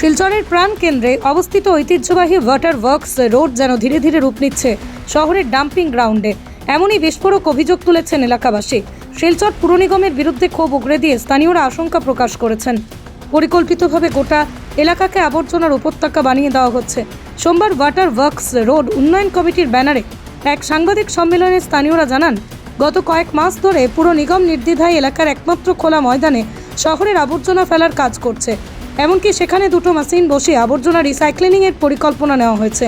শিলচরের প্রাণ কেন্দ্রে অবস্থিত ঐতিহ্যবাহী ওয়াটার ওয়ার্কস রোড যেন ধীরে ধীরে রূপ নিচ্ছে শহরের ডাম্পিং গ্রাউন্ডে। এমনই বিস্ফোরক অভিযোগ তুলেছেন এলাকাবাসী। শিলচর পুর নিগমের বিরুদ্ধে ক্ষোভ উগড়ে দিয়ে স্থানীয়রা আশঙ্কা প্রকাশ করেছেন। পরিকল্পিতভাবে গোটা এলাকাকে আবর্জনার উপত্যকা বানিয়ে দেওয়া হচ্ছে। সোমবার ওয়াটার ওয়ার্কস রোড উন্নয়ন কমিটির ব্যানারে এক সাংবাদিক সম্মেলনে স্থানীয়রা জানান, গত কয়েক মাস ধরে পুর নিগম নির্দ্বিধায় এলাকার একমাত্র খোলা ময়দানে শহরের আবর্জনা ফেলার কাজ করছে। এমনকি সেখানে দুটো মেশিন বসিয়ে আবর্জনা রিসাইক্লিংয়ের পরিকল্পনা নেওয়া হয়েছে,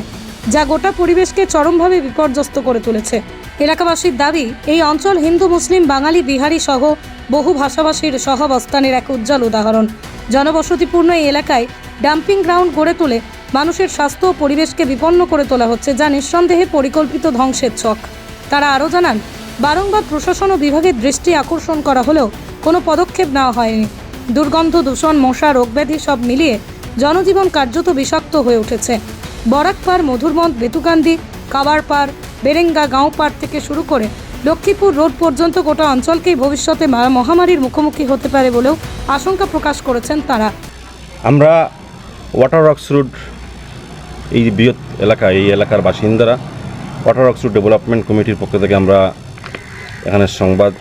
যা গোটা পরিবেশকে চরমভাবে বিপর্যস্ত করে তুলেছে। এলাকাবাসীর দাবি, এই অঞ্চল হিন্দু, মুসলিম, বাঙালি, বিহারি সহ বহু ভাষাভাষীর সহাবস্থানের এক উজ্জ্বল উদাহরণ। জনবসতিপূর্ণ এই এলাকায় ডাম্পিং গ্রাউন্ড গড়ে তুলে মানুষের স্বাস্থ্য ও পরিবেশকে বিপন্ন করে তোলা হচ্ছে, যা নিঃসন্দেহে পরিকল্পিত ধ্বংসের ছক। তারা আরও জানান, বারংবার প্রশাসন ও বিভাগের দৃষ্টি আকর্ষণ করা হলেও কোনো পদক্ষেপ নেওয়া হয়নি। দুর্গন্ধ, দূষণ, মশা, রোগব্যাধি সব মিলিয়ে জনজীবন কার্যত বিষাক্ত হয়ে উঠেছে। বরাকপাড়, মধুরমন্দ বেতুকান্দি কাবারপাড়, বেরেঙ্গা, গাঁওপাড় থেকে শুরু করে লক্ষ্মীপুর রোড পর্যন্ত গোটা অঞ্চলকেই ভবিষ্যতে মহামারীর মুখোমুখি হতে পারে বলেও আশঙ্কা প্রকাশ করেছেন তারা। আমরা ওয়াটার রক্স রুট এই বৃহৎ এলাকা, এই এলাকার বাসিন্দারা ওয়াটার রক্স রুট ডেভেলপমেন্ট কমিটির পক্ষ থেকে আমরা এখানে সংবাদ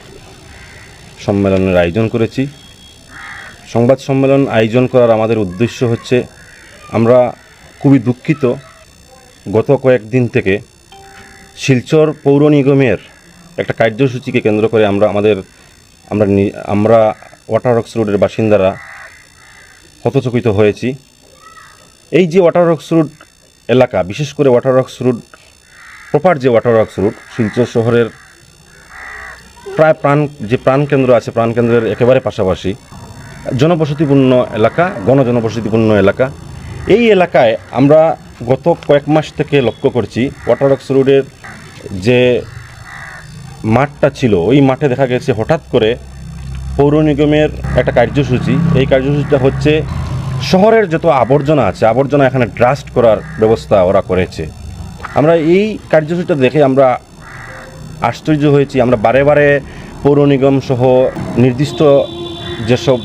সম্মেলনের আয়োজন করেছি। সংবাদ সম্মেলন আয়োজন করার আমাদের উদ্দেশ্য হচ্ছে, আমরা খুবই দুঃখিত, গত কয়েকদিন থেকে শিলচর পৌর নিগমের একটা কার্যসূচিকে কেন্দ্র করে আমরা আমাদের, আমরা আমরা ওয়াটার রক্স রোডের বাসিন্দারা হতচকিত হয়েছি। এই যে ওয়াটার রক্স রুট এলাকা, বিশেষ করে ওয়াটার রক্স রুট প্রপার যে ওয়াটার রক্স রুট শিলচর শহরের প্রায় প্রাণ, যে প্রাণকেন্দ্র আছে, প্রাণকেন্দ্রের একেবারে পাশাপাশি জনবসতিপূর্ণ এলাকা, গণজনবসতিপূর্ণ এলাকা। এই এলাকায় আমরা গত কয়েক মাস থেকে লক্ষ্য করছি ওয়াটার রক্স রোডের যে মাঠটা ছিল, ওই মাঠে দেখা গেছে হঠাৎ করে পৌর নিগমের একটা কার্যসূচি। এই কার্যসূচিটা হচ্ছে শহরের যত আবর্জনা আছে, আবর্জনা এখানে ড্রাস্ট করার ব্যবস্থা ওরা করেছে। আমরা এই কার্যসূচিটা দেখে আমরা আশ্চর্য হয়েছি। আমরা বারে বারে পৌর নিগম সহ নির্দিষ্ট যেসব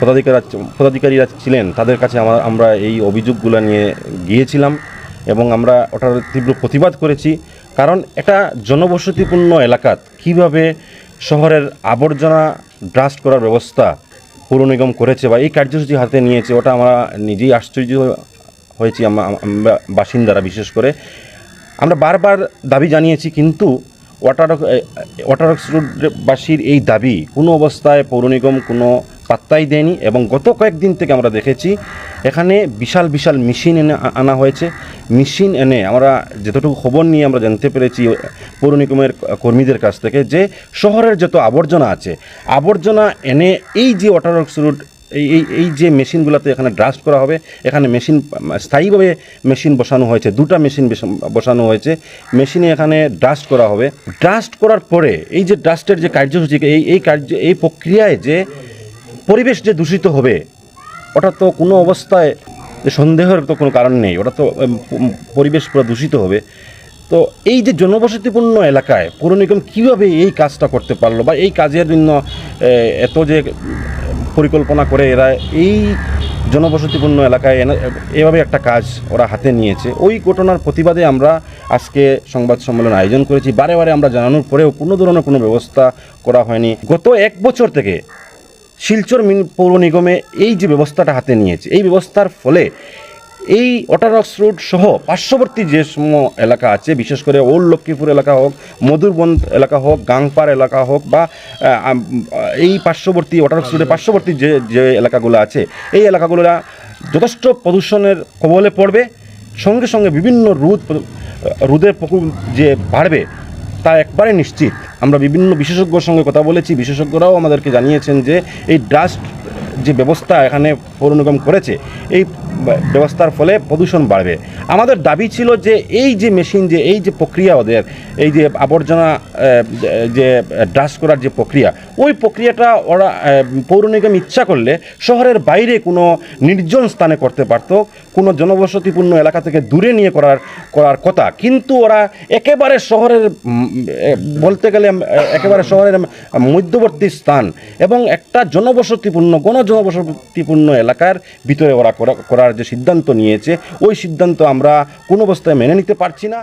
পদাধিকারীরা পদাধিকারীরা ছিলেন, তাদের কাছে আমার, আমরা এই অভিযোগগুলো নিয়ে গিয়েছিলাম এবং আমরা ওটার তীব্র প্রতিবাদ করেছি। কারণ একটা জনবসতিপূর্ণ এলাকাত কীভাবে শহরের আবর্জনা ড্রাস্ট করার ব্যবস্থা পৌর নিগম করেছে বা এই কার্যসূচি হাতে নিয়েছে, ওটা আমরা নিজেই আশ্চর্য হয়েছি আমরা বাসিন্দারা বিশেষ করে। আমরা বারবার দাবি জানিয়েছি, কিন্তু ওয়াটার ওয়াটারক্স রোডবাসীর এই দাবি কোনো অবস্থায় পৌর নিগম কোনো পাত্তাই দেয়নি এবং গত কয়েকদিন থেকে আমরা দেখেছি, এখানে বিশাল বিশাল মেশিন এনে আনা হয়েছে। মেশিন এনে আমরা যতটুকু খবর নিয়ে আমরা জানতে পেরেছি পৌর নিগমের কর্মীদের কাছ থেকে, যে শহরের যত আবর্জনা আছে, আবর্জনা এনে এই যে ওয়াটারক্স রোড এই এই এই যে মেশিনগুলোতে এখানে ড্রাস্ট করা হবে, এখানে মেশিন স্থায়ীভাবে মেশিন বসানো হয়েছে, দুটা মেশিন বসানো হয়েছে, মেশিনে এখানে ড্রাস্ট করা হবে। ড্রাস্ট করার পরে এই যে ড্রাস্টের যে কার্যসূচি, এই এই কার্য, এই প্রক্রিয়ায় যে পরিবেশ যে দূষিত হবে, ওটা তো কোনো অবস্থায় সন্দেহের তো কোনো কারণ নেই, ওটা তো পরিবেশ পুরো দূষিত হবে। তো এই যে জনবসতিপূর্ণ এলাকায় পৌর নিগম কীভাবে এই কাজটা করতে পারল বা এই কাজের জন্য এত যে পরিকল্পনা করে এরা এই জনবসতিপূর্ণ এলাকায় এভাবে একটা কাজ ওরা হাতে নিয়েছে। ওই ঘটনার প্রতিবাদে আমরা আজকে সংবাদ সম্মেলন আয়োজন করেছি। বারে বারে আমরা জানানোর পরেও কোনো ধরনের কোনো ব্যবস্থা করা হয়নি। গত এক বছর থেকে শিলচর পৌর নিগমে এই যে ব্যবস্থাটা হাতে নিয়েছে, এই ব্যবস্থার ফলে এই ওটারক্স রোড সহ পার্শ্ববর্তী যে সম এলাকা আছে, বিশেষ করে ওল্ড লক্ষ্মীপুর এলাকা হোক মধুরবন্দ এলাকা হোক, গাংপাড় এলাকা হোক বা এই পার্শ্ববর্তী অটারক্স রোডের পার্শ্ববর্তী যে যে এলাকাগুলো আছে, এই এলাকাগুলো যথেষ্ট প্রদূষণের কবলে পড়বে। সঙ্গে সঙ্গে বিভিন্ন রোদ, রোদের যে বাড়বে তা একবারে নিশ্চিত। আমরা বিভিন্ন বিশেষজ্ঞর সঙ্গে কথা বলেছি। বিশেষজ্ঞরাও আমাদেরকে জানিয়েছেন যে এই ড্রাস্ট যে ব্যবস্থা এখানে পৌর নিগম করেছে, এই ব্যবস্থার ফলে প্রদূষণ বাড়বে। আমাদের দাবি ছিল যে এই যে মেশিন, যে এই যে প্রক্রিয়া ওদের, এই যে আবর্জনা যে ড্রাস করার যে প্রক্রিয়া, ওই প্রক্রিয়াটা ওরা পৌর নিগম ইচ্ছা করলে শহরের বাইরে কোনো নির্জন স্থানে করতে পারতো, কোনো জনবসতিপূর্ণ এলাকা থেকে দূরে নিয়ে করার করার কথা। কিন্তু ওরা একেবারে শহরের বলতে গেলে একেবারে শহরের মধ্যবর্তী স্থান এবং একটা জনবসতিপূর্ণ, গণজনবসতিপূর্ণ এলাকার ভিতরে ওরা করা- করার যে সিদ্ধান্ত নিয়েছে ওই সিদ্ধান্ত আমরা কোনো অবস্থায় মেনে নিতে পারছি না।